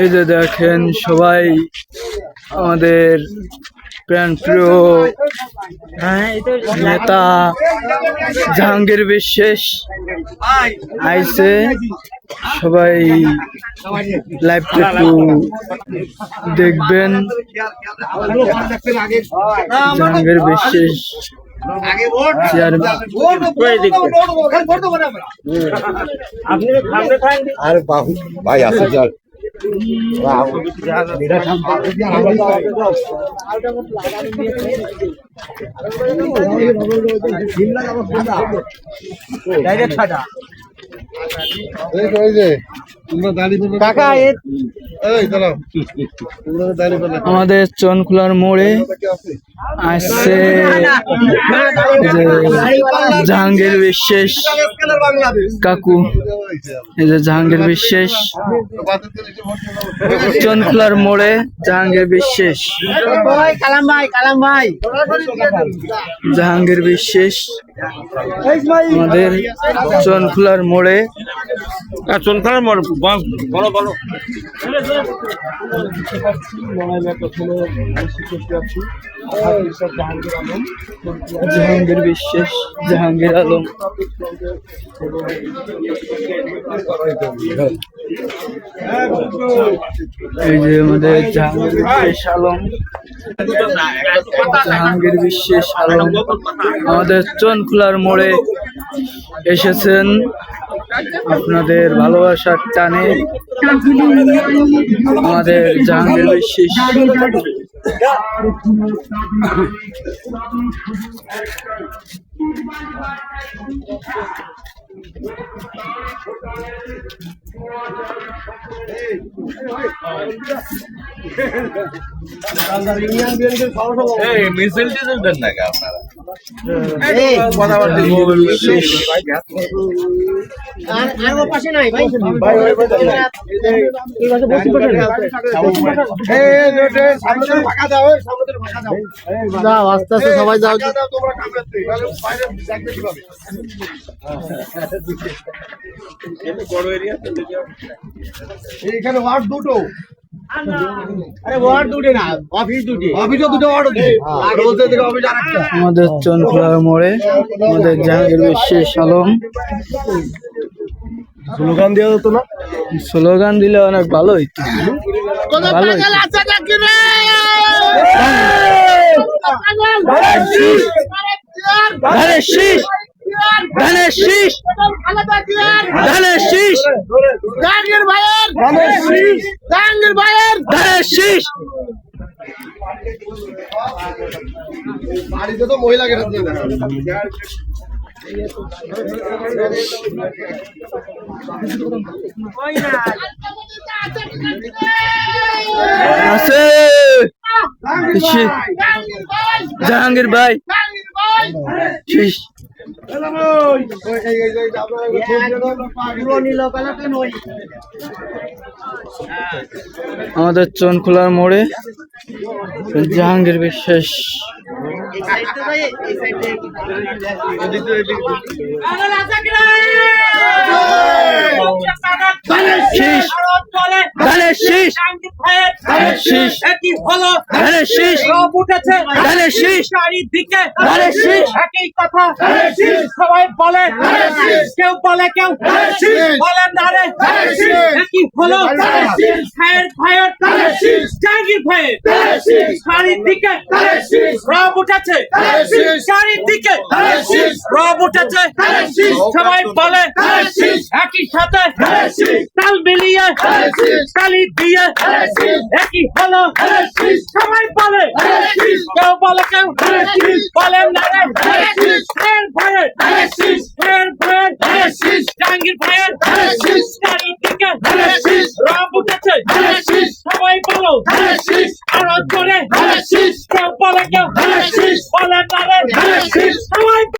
এই যে দেখেন সবাই আমাদের নেতা, জাহাঙ্গীর বিশ্বাস আইসে সবাই লাইভটা একটু দেখবেন। জাহাঙ্গীর বিশ্বাস আরে বাহু ভাই আসে চল। কাকা এর আমাদের চনখোলার মোড়ে আসছে জাহাঙ্গীর বিশ্বাস কাকু। এই যে জাহাঙ্গীর বিশ্বাস। চনখোলার মোড়ে জাহাঙ্গীর বিশ্বাস। জাহাঙ্গীর বিশ্বাস। আমাদের চনখোলার মোড়ে বলো জাহাঙ্গীর বিশ্বাস, জাহাঙ্গীর আলম। এই যে আমাদের জাহাঙ্গীর বিশ্বাস আলম, জাহাঙ্গীর বিশ্বাস আলম। আমাদের চনখোলার মোড়ে এসেছেন আপনাদের ভালোবাসার টানে আমাদের জাহাঙ্গীর বিশ্বাস মিছিল টিছিল দেন নাকি আপনারা? জাহাঙ্গীর বিশ্বাস আর আর ওর পাশে নাই ভাই। ভাই এই পাশে বসে পাশে যাও আস্তে আস্তে সবাই যাও। এইখানে ওয়ার্ড দুটো। আরে ওয়ার্ড দুটে না অফিস দুটে। অফিসও দুটো ওয়ার্ড আছে আর বলতে থেকে অফিস আরেকটা। আমাদের মোড়ে আমাদের জাহাঙ্গীর বিশ্বাস আলম। স্লোগান দেওয়া হতো না? স্লোগান দিলে অনেক ভালো হইতো ভালো হইতো। ধানের শীষ। ধানের শীষ। ধানের শীষ। জাহাঙ্গীর ভাইয়ের ধানের শীষ। বাড়িতে তো মহিলা গেট আছে। জাহাঙ্গীর ভাই। শীষ। আমাদের চনখোলার মোড়ে জাহাঙ্গীর বিশ্বাস। শীষ। ধানের শীষ ধানের শীষ একই হলো ধানের শীষ সব উঠেছে ধানের শীষ ধানের শীষ একই কথা সবাই বলে কেউ বলে কেউ বলে নারে একই হলো ভাইয়ের ভাইয়ের জাহাঙ্গীর ভাইয়ের চারিদিকে রব উঠেছে চারিদিকে রব উঠেছে সবাই বলে একই সাথে তাল মিলিয়ে তালি দিয়ে একই হলো সবাই বলে কেউ বলে কেউ বলে নারে ভাইয়ের ভাইয়ের ভাইয়ের ভাইয়ের জাহাঙ্গীর ভাইয়ের চারিদিকে রব উঠেছে সবাই বলো আরও জোরে কেউ বলে কেউ বলে নারে সবাই